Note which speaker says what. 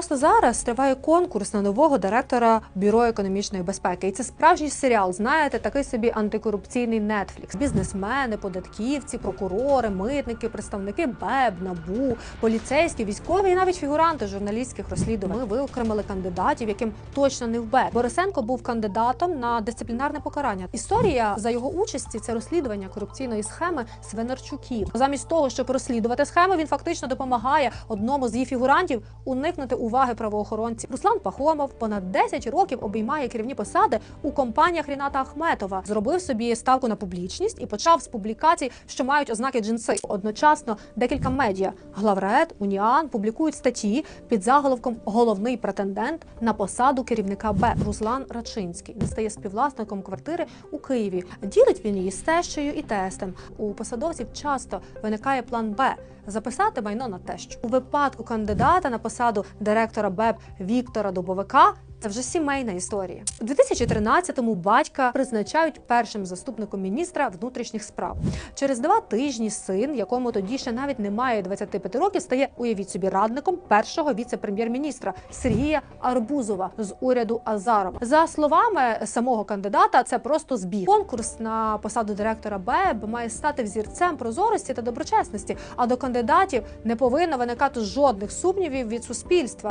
Speaker 1: Просто зараз триває конкурс на нового директора бюро економічної безпеки. І це справжній серіал. Знаєте, такий собі антикорупційний Netflix. Бізнесмени, податківці, прокурори, митники, представники БЕБ, НАБУ, поліцейські, військові і навіть фігуранти журналістських розслідувань. Ми виокремили кандидатів, яким точно не в БЕБ. Борисенко був кандидатом на дисциплінарне покарання. Історія за його участі це розслідування корупційної схеми Свинарчуків. Замість того, щоб розслідувати схему, він фактично допомагає одному з її фігурантів уникнути уваги правоохоронців. Руслан Пахомов понад 10 років обіймає керівні посади у компаніях Ріната Ахметова. Зробив собі ставку на публічність і почав з публікацій, що мають ознаки джинси. Одночасно декілька медіа Главред, Уніан публікують статті під заголовком Головний претендент на посаду керівника Б Руслан Рачинський. Він стає співвласником квартири у Києві. Ділить він її з тещею і тестем. У посадовців часто виникає план Б записати майно на тещу. У випадку кандидата на посаду директора БЕП Віктора Дубовика. Це вже сімейна історія. У 2013-му батька призначають першим заступником міністра внутрішніх справ. Через два тижні син, якому тоді ще навіть немає 25 років, стає уявіть собі радником першого віце-прем'єр-міністра Сергія Арбузова з уряду Азарова. За словами самого кандидата, це просто збіг. Конкурс на посаду директора БЕБ має стати взірцем прозорості та доброчесності. А до кандидатів не повинно виникати жодних сумнівів від суспільства.